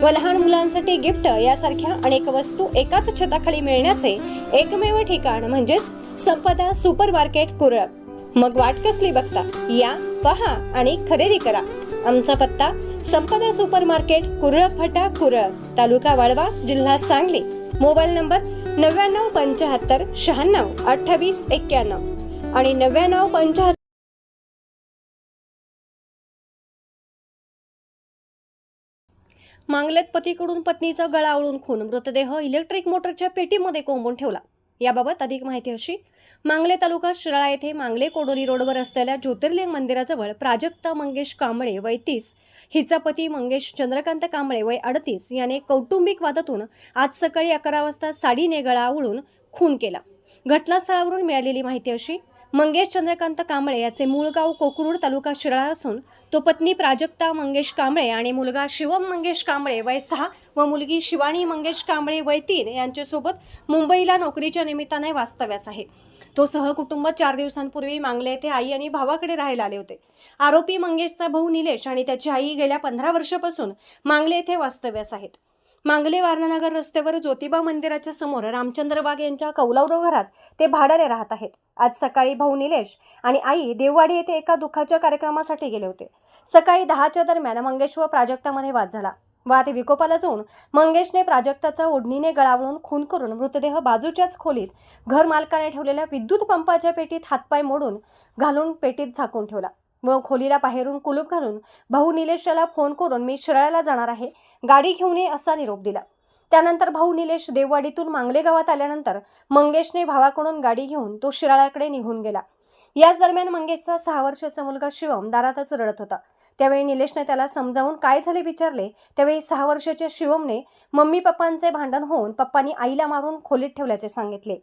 व लहान मुलांसाठी गिफ्ट यासारख्या अनेक वस्तू एकाच छताखाली मिळण्याचे एकमेव ठिकाण म्हणजेच संपदा सुपर मार्केट कुरळ. मग वाट कसली बघता? या पहा आणि खरेदी करा. आमचा पत्ता संपदा सुपर मार्केट कुरळ फटा कुरळ तालुका वाळवा जिल्हा सांगली. मोबाईल नंबर नव्याण्णव पंच्याहत्तर शहाण्णव अठ्ठावीस एक्क्याण्णव आणि नव्याण्णव पंच्याहत्तर मांगलेत पतीकडून पत्नीचा गळा आवळून खून. मृतदेह इलेक्ट्रिक मोटरच्या पेटीमध्ये कोंबून ठेवला. याबाबत अधिक माहिती अशी. मांगले तालुका शिराळा येथे मांगले कोडोली रोडवर असलेल्या ज्योतिर्लिंग मंदिराजवळ प्राजक्ता मंगेश कांबळे वय तीस हिचा पती मंगेश चंद्रकांत कांबळे वय अडतीस याने कौटुंबिक वादातून आज सकाळी अकरा वाजता साडीने गळा आवळून खून केला. घटनास्थळावरून मिळालेली माहिती अशी. मंगेश चंद्रकांत कांबळे याचे मूळ गाव कोकरूड तालुका शिराळा असून तो पत्नी प्राजक्ता मंगेश कांबळे आणि मुलगा शिवम मंगेश कांबळे वय सहा व मुलगी शिवानी मंगेश कांबळे वय तीन यांच्यासोबत मुंबईला नोकरीच्या निमित्ताने वास्तव्यास आहे. तो सहकुटुंब चार दिवसांपूर्वी मांगले येथे आई आणि भावाकडे राहायला आले होते. आरोपी मंगेशचा भाऊ निलेश आणि त्याची आई गेल्या पंधरा वर्षापासून मांगले येथे वास्तव्यास आहेत. मांगले वारणानगर रस्त्यावर ज्योतिबा मंदिराच्या समोर रामचंद्र बाग यांच्या कौलावरो घरात ते भाड्याने राहत आहेत. आज सकाळी भाऊ निलेश आणि आई देववाडी येथे एका दुःखाच्या कार्यक्रमासाठी गेले होते. सकाळी दहाच्या दरम्यान मंगेश व प्राजक्तामध्ये वाद झाला. वाद विकोपाला जाऊन मंगेशने प्राजक्ताचा ओढणीने गळावळून खून करून मृतदेह बाजूच्याच खोलीत घर मालकाने ठेवलेल्या विद्युत पंपाच्या पेटीत हातपाय मोडून घालून पेटीत झाकून ठेवला व खोलीला बाहेरून कुलूप घालून भाऊ निलेश याला फोन करून मी शिराळ्याला जाणार आहे. गाडी घेऊन ये असा निरोप दिला. त्यानंतर भाऊ निलेश देववाडीतून मांगले गावात आल्यानंतर मंगेशने भावाकडून गाडी घेऊन तो शिराळ्याकडे निघून गेला. याच दरम्यान मंगेशचा सहा वर्षाचा मुलगा शिवम दारातच रडत होता. त्यावेळी निलेशने त्याला समजावून काय झाले विचारले त्यावेळी सहा वर्षाच्या शिवमने मम्मी पप्पांचे भांडण होऊन पप्पांनी आईला मारून खोलीत ठेवल्याचे सांगितले.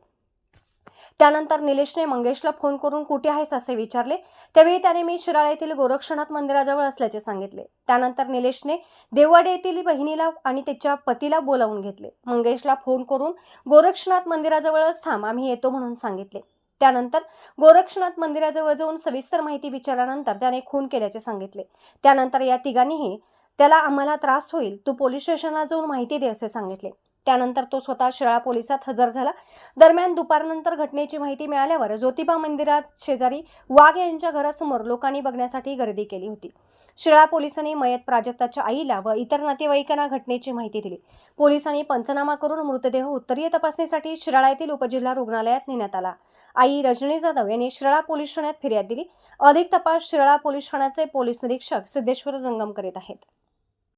त्यानंतर निलेशने मंगेशला फोन करून कुठे आहेस असे विचारले. त्यावेळी त्याने मी शिराळा येथील गोरक्षनाथ मंदिराजवळ असल्याचे सांगितले. त्यानंतर निलेशने देववाडी येथील बहिणीला आणि त्याच्या पतीला बोलावून घेतले. मंगेशला फोन करून गोरक्षनाथ मंदिराजवळच थांब आम्ही येतो म्हणून सांगितले. त्यानंतर गोरक्षनाथ मंदिराजवळ जाऊन सविस्तर माहिती विचारल्यानंतर त्याने खून केल्याचे सांगितले. त्यानंतर या तिघांनीही त्याला आम्हाला त्रास होईल तू पोलीस स्टेशनला जाऊन माहिती दे असे सांगितले. त्यानंतर तो स्वतः शिराळा पोलिसात हजर झाला. दरम्यान दुपारनंतर घटनेची माहिती मिळाल्यावर ज्योतिबा मंदिरात शेजारी वाघ यांच्या घरासमोर लोकांनी बघण्यासाठी गर्दी केली होती. शिराळा पोलिसांनी मयत प्राजक्ताच्या आईला व इतर नातेवाईकांना घटनेची माहिती दिली. पोलिसांनी पंचनामा करून मृतदेह उत्तरीय तपासणीसाठी शिराळा येथील उपजिल्हा रुग्णालयात नेण्यात आला. आई रजनी जाधव यांनी शिराळा पोलीस ठाण्यात फिर्याद दिली. अधिक तपास शिराळा पोलीस ठाण्याचे पोलीस निरीक्षक सिद्धेश्वर जंगम करीत आहेत.